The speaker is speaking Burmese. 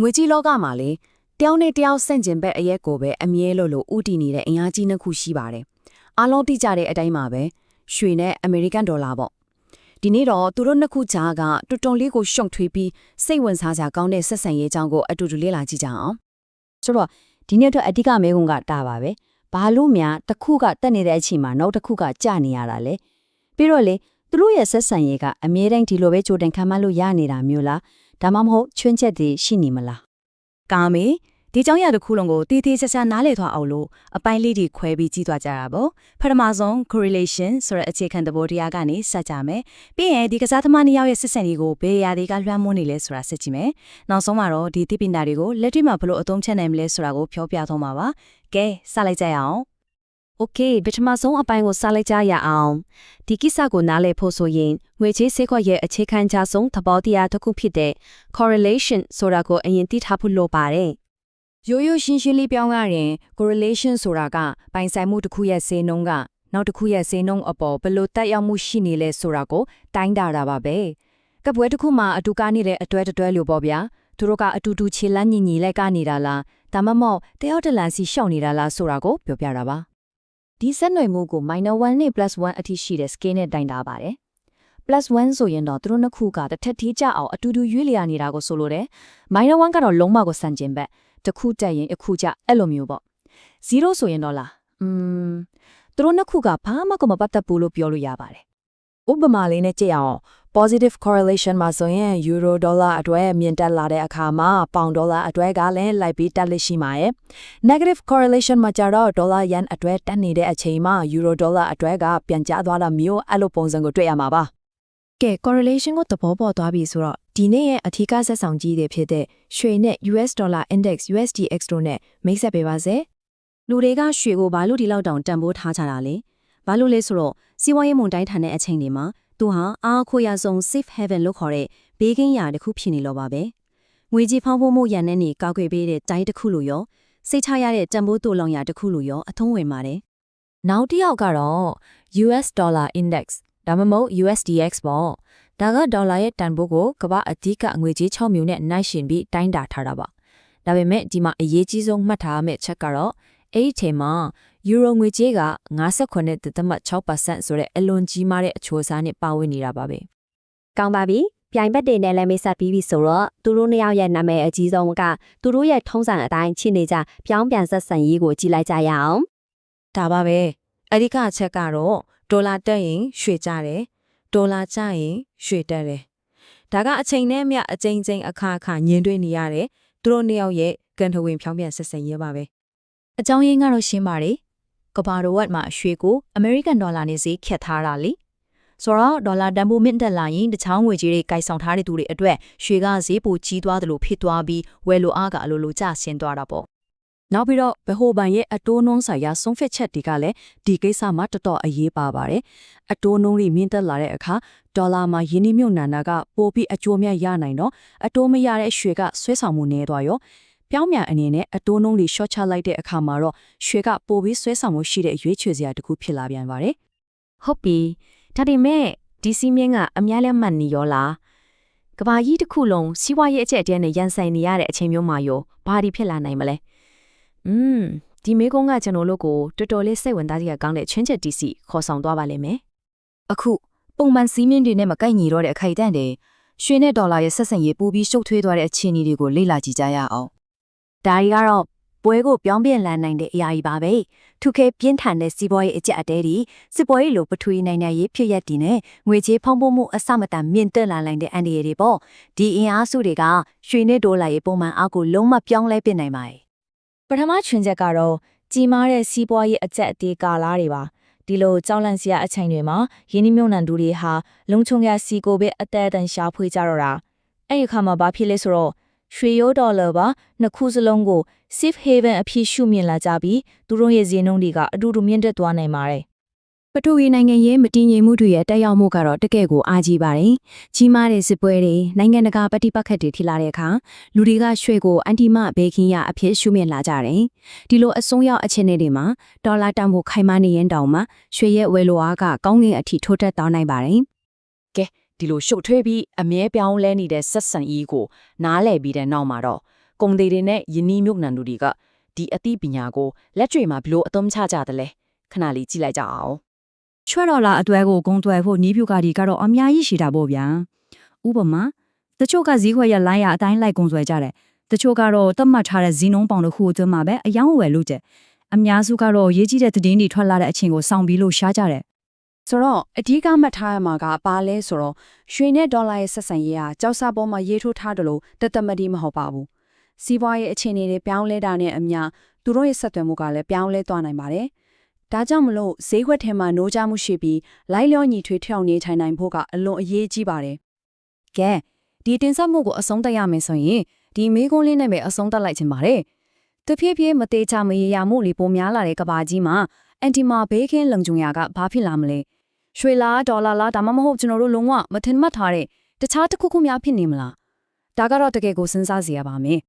ငွေကြီးလောကမှာလေတယောက်နဲ့တယောက်ဆန့်ကျင်ဘက်အရက်ကိုပဲအမြဲလို့လို့ဥတီနေတဲ့အင်အားကြီးနှစ်ခုရှိပါတယ်အားလုံးသိကြတဲ့အတိုင်းပါပဲရွှေနဲ့အမေရိကန်ဒေါ်လာပေါ့ဒီနေ့တော့သူတို့နှစ်ခုကြားကတွတ်တွန်လေးကိုရှုံထွေးပြီးစိတ်ဝင်စားစရာကောင်းတဲ့ဆက်ဆံရေးအကြောင်းကိုအတူတူလေ့လာကြည့်ကြအောင်ဆိုတော့ဒီနေ့အတွက်အဓိကမဲခွန်းကတာပါပဲဘာလို့များတစ်ခုကတက်နေတဲ့အချိန်မှာနောက်တစ်ခုကကြာနေရတာလဲပြီးတော့လေသူတို့ရဲ့ဆက်ဆံရေးကအမြဲတမ်းဒီလိုပဲကြိုတင်ခံမှတ်လို့ရနေတာမျိုးလား ဒါမှမဟုတ်ချွင်းချက်တွေရှိနေမလားကာမေဒီကြောင်ရတစ်ခုလုံးကိုတည်တည်ချာချာနားလည်သွားအောင်လို့အပိုင်းလေးတွေခွဲပြီးကြည့်သွားကြတာပေါ့ပထမဆုံး correlation ဆိုတဲ့အခြေခံသဘောတရားကနေစကြမယ်ပြီးရင်ဒီကစားသမားနှစ်ယောက်ရဲ့စစ်ဆင်ရေးကိုဘယ်ရာတွေကလွှမ်းမိုးနေလဲဆိုတာစစ်ကြည့်မယ်နောက်ဆုံးမှာတော့ဒီတိပိဏာတွေကိုလက်တွေ့မှာဘလို့အသုံးချနိုင်မလဲဆိုတာကိုပြောပြသွားမှာပါကဲစလိုက်ကြရအောင် โอเคပထမဆုံးအပိုင်းကိုစလိုက်ကြရအောင်ဒီကိစ္စကိုနားလည်ဖို့ဆိုရင်ငွေချေးစေခွက်ရဲ့အခြေခံခြားဆုံးသဘောတရားတစ်ခုဖြစ်တဲ့ correlation ဆိုတာကိုအရင်သိထားဖို့လိုပါတယ် ရိုးရိုးရှင်းရှင်းလေးပြောင်းရရင် correlation ဆိုတာကပိုင်ဆိုင်မှုတစ်ခုရဲ့ဈေးနှုန်းကနောက်တစ်ခုရဲ့ဈေးနှုန်းအပေါ်ဘယ်လိုတက်ရောက်မှုရှိနေလဲဆိုတာကိုတိုင်းတာတာပါပဲကပွဲတစ်ခုမှာအတူကားနေတဲ့အတွဲတစ်တွဲလို့ပေါ့ဗျာသူတို့ကအတူတူခြေလန်းညီညီလိုက်ကားနေတာလားဒါမှမဟုတ်တယောက်တစ်လန်စီရှောက်နေတာလားဆိုတာကိုပြောပြတာပါ ဒီဆက်နွယ်မှုကို minor 1နဲ့ plus 1အထိရှိတဲ့ scale နဲ့တိုင်းတာပါတယ် plus 1ဆိုရင်တော့သူတို့နှစ်ခုကတစ်ထက်သေးကြအောင်အတူတူရွေးလျာနေတာကိုဆိုလိုတယ် minor 1ကတော့လုံးဝကိုစံကျင်ဘက်တစ်ခုတက်ရင်အခုကျအဲ့လိုမျိုးပေါ့0ဆိုရင်တော့လားอืมသူတို့နှစ်ခုကဘာမှကိုမပတ်သက်ဘူးလို့ပြောလို့ရပါတယ် ဥပမာလေးနဲ့ကြည့်အောင် positive correlation မှာဆိုရင် euro dollar အတွက်မြင့်တက်လာတဲ့အခါမှာ pound dollar အတွက်ကလည်းလိုက်ပြီးတက်လက်ရှိမှာရဲ့ negative correlation မှာကျတော့ dollar yen အတွက်တက်နေတဲ့အချိန်မှာ euro dollar အတွက်ကပြန်ကျသွားတာမျိုးအဲ့လိုပုံစံကိုတွေ့ရမှာပါကဲ correlation ကိုသဘောပေါက်သွားပြီဆိုတော့ဒီနေ့ရဲ့အထူးဆက်ဆောင်ကြီးတွေဖြစ်တဲ့ရွှေနဲ့ US dollar index USDX တို့နဲ့မိတ်ဆက်ပေးပါစေလူတွေကရွှေကိုဘာလို့ဒီလောက်တောင်တန်ဖိုးထားကြတာလဲ ဘာလို့လဲဆိုတော့စီးပွားရေးမုန်တိုင်းထန်တဲ့အချိန်တွေမှာသူဟာအားအခွင့်ရဆုံး safe haven လို့ခေါ်တဲ့ဘေးကင်းရာတစ်ခုဖြစ်နေလို့ပါပဲငွေကြီးဖောင်းဖို့မှုရန်နဲ့နေကောက်ွယ်ပေးတဲ့တိုင်းတစ်ခုလိုရောစိတ်ချရတဲ့တန်ဖိုးတူလောင်ရာတစ်ခုလိုရောအထုံးဝင်ပါတယ်နောက်တစ်ယောက်ကတော့ US dollar index ဒါမှမဟုတ် USDX ပေါ့ဒါကဒေါ်လာရဲ့တန်ဖိုးကိုကမ္ဘာအဓိကငွေကြီး6မျိုးနဲ့နှိုင်းယှဉ်ပြီးတိုင်းတာထားတာပါဒါပေမဲ့ဒီမှာအရေးကြီးဆုံးမှတ်ထားရမယ့်ချက်ကတော့အဲ့ဒီအချိန်မှာ ယူရိုငွေကြေးက59.6%ဆိုတဲ့အလွန်ကြီးမားတဲ့အချိုးအစားနဲ့ပါဝင်နေတာပါပဲကောင်းပါပြီပြိုင်ဘက်တွေနဲ့လည်းမိတ်ဆက်ပြီးပြီဆိုတော့သူတို့နှစ်ယောက်ရဲ့နာမည်အကြီးဆုံးကသူတို့ရဲ့ထုံးစံအတိုင်းချစ်နေကြပြောင်းပြန်ဆက်ဆံရေးကိုကြည့်လိုက်ကြရအောင်ဒါပါပဲအဓိကအချက်ကတော့ဒေါ်လာတက်ရင်ရွှေကျတယ်ဒေါ်လာကျရင်ရွှေတက်တယ်ဒါကအချိန်နဲ့မြအချိန်ချင်းအခါအခါညင်တွေ့နေရတယ်သူတို့နှစ်ယောက်ရဲ့ကန်ထဝင်ဖြောင်းပြန်ဆက်ဆံရေးပါပဲအကြောင်းရင်းကတော့ရှင်းပါတယ် ကဘာရိုဝတ်မှာရွှေကို American Dollar နဲ့ဈေးခက်ထားတာလေဆိုတော့ဒေါ်လာတန်ဖိုးမြင့်တက်လာရင်တခြားငွေကြေးတွေကိုက်ဆောင်ထားတဲ့သူတွေအတွက်ရွှေကဈေးပိုကြီးသွားတယ်လို့ဖြစ်သွားပြီးဝယ်လိုအားကအလိုလိုကျဆင်းသွားတာပေါ့နောက်ပြီးတော့ဘဟိုဘန်ရဲ့အတိုးနှုံးဆိုင်ရာဆုံးဖြတ်ချက်တွေကလည်းဒီကိစ္စမှာတော်တော်အရေးပါပါတယ်။အတိုးနှုံးတွေမြင့်တက်လာတဲ့အခါဒေါ်လာမှာယင်းနှိမ့်မြုပ်နှံတာကပိုပြီးအကျိုးမြတ်ရနိုင်တော့အတိုးမရတဲ့ရွှေကဆွဲဆောင်မှုနည်းသွားရော ပြောင်းမြန်အနေနဲ့အတိုးနှုံးတွေရှော့ချလိုက်တဲ့အခါမှာတော့ရွှေကပိုပြီးဆွဲဆောင်မှုရှိတဲ့အရွေးချယ်စရာတစ်ခုဖြစ်လာပြန်ပါတယ်ဟုတ်ပြီဒါပေမဲ့ဒီစီမင်းကအများလဲမှတ်နေရောလားကဘာကြီးတစ်ခုလုံးစီးပွားရေးအကျက်တဲနဲ့ရန်ဆိုင်နေရတဲ့အချိန်မျိုးမှာရောဘာဒီဖြစ်လာနိုင်မလဲอืมဒီမေကုန်းကကျွန်တော်တို့ကိုတော်တော်လေးစိတ်ဝင်စားစရာကောင်းတဲ့ချင်းချက်တီစီခေါ်ဆောင်သွားပါလိမ့်မယ်အခုပုံမှန်စီးမင်းတွေနဲ့မကိုက်ညီတော့တဲ့အခိုက်အတန့်တွေရွှေနဲ့ဒေါ်လာရဲ့ဆက်ဆံရေးပိုပြီးရှုပ်ထွေးသွားတဲ့အခြေအနေတွေကိုလေ့လာကြည့်ကြရအောင် ဒါတွေကတော့ပွဲကိုပြောင်းပြန်လာနိုင်တဲ့အရာကြီးပါပဲထုခဲပြင်းထန်တဲ့စီးပွားရေးအကျက်အတဲတွေစစ်ပွဲလိုပထွေနိုင်နိုင်ရေးဖြစ်ရက်တည်နဲ့ငွေကြေးဖောင်းဖို့မှုအစမတန်မြင့်တက်လာနိုင်တဲ့အန်ဒီရတွေပေါ့ဒီအင်အားစုတွေကရွှေနဲ့ဒေါ်လာရဲ့ပုံမှန်အားကိုလုံးဝပြောင်းလဲပစ်နိုင်ပါတယ်ပထမချွင်ချက်ကတော့ကြီးမားတဲ့စီးပွားရေးအကျက်အသေးကာလာတွေပါဒီလိုကြောက်လန့်စရာအချိန်တွေမှာယင်းနှမြုံနှံသူတွေဟာလုံချုံရစီကိုပဲအသက်အတန်ရှာဖွေကြတော့တာအဲ့ဒီအခါမှာဘာဖြစ်လဲဆိုတော့ ရွှေရိုးဒေါ်လာပါနှစ်ခုစလုံးကို safe haven အဖြစ်ရှုမြင်လာကြပြီးသူတို့ရဲ့ဈေးနှုန်းတွေကအတူတူမြင့်တက်သွားနိုင်ပါတယ်ပထဝီနိုင်ငံရေးမတည်ငြိမ်မှုတွေရဲ့တက်ရောက်မှုကတော့တကယ့်ကိုအားကြီးပါတယ်။ကြီးမားတဲ့စစ်ပွဲတွေနိုင်ငံတကာပဋိပက္ခတွေဖြစ်လာတဲ့အခါလူတွေကရွှေကိုအန်တီမဘေကင်းရအဖြစ်ရှုမြင်လာကြတယ်။ဒီလိုအဆုံးရောက်အခြေအနေတွေမှာဒေါ်လာတန်ဖိုးခိုင်မာနေရင်တောင်မှရွှေရဲ့ဝယ်လိုအားကကောင်းကင်အထိထိုးတက်သွားနိုင်ပါတယ် ဒီလိုရှုပ်ထွေးပြီးအမြဲပြောင်းလဲနေတဲ့ဆက်ဆံရေးကိုနားလည်ပြီးတဲ့နောက်မှာတော့ကုန်တွေတွေနဲ့ယင်းနှီးမြုပ်နှံသူတွေကဒီအသိပညာကိုလက်တွေ့မှာဘယ်လိုအသုံးချကြတယ်လဲခဏလေးကြည့်လိုက်ကြအောင်ချွတ်တော်လာအတွဲကိုဂုံတွယ်ဖို့နီးပြူကာဒီကတော့အများကြီးရှိတာပေါ့ဗျာဥပမာတချို့ကဈေးခွက်ရလိုင်းရအတိုင်းလိုက်ဂုံတွယ်ကြတယ်တချို့ကတော့တတ်မှတ်ထားတဲ့ဇီနုံးပေါင်တစ်ခုအတွင်းမှာပဲအယောင်းဝယ်လို့ကျအများစုကတော့ရေးကြီးတဲ့သတင်းတွေထွက်လာတဲ့အချိန်ကိုစောင့်ပြီးလို့ရှားကြတယ် ဆိုတော့အဓိကမှတ်ထားရမှာကဘာလဲဆိုတော့ရွှေနဲ့ဒေါ်လာရဲ့ဆက်ဆံရေးဟာကြောက်စားပေါ်မှာရေးထိုးထားတယ်လို့တသက်မတည်းမဟုတ်ပါဘူးစီးပွားရေးအခြေအနေတွေပြောင်းလဲတာနဲ့အမျှသူတို့ရဲ့ဆက်သွယ်မှုကလည်းပြောင်းလဲသွားနိုင်ပါတယ်ဒါကြောင့်မလို့ဈေးခွက်ထဲမှာနိုးကြမှုရှိပြီးလိုက်လျောညီထွေးထောင်နေထိုင်နိုင်ဖို့ကအလွန်အရေးကြီးပါတယ်ကဲဒီတင်ဆက်မှုကိုအဆုံးသတ်ရမယ်ဆိုရင်ဒီမေးခွန်းလေးနဲ့ပဲအဆုံးသတ်လိုက်ခြင်းပါတယ်တဖြည်းဖြည်းမသေးချမရေရာမှုလေးပိုများလာတဲ့ကဘာကြီးမှာအန်တီမာဘေးကင်းလုံခြုံရာကဘာဖြစ်လာမလဲ ရွှေလားဒေါ်လာလားဒါမှမဟုတ်ကျွန်တော်တို့လုံးဝမထင်မှတ်ထားတဲ့တခြားတစ်ခုခုများဖြစ်နေမလားဒါကတော့တကယ်ကိုစဉ်းစားစရာပါမယ်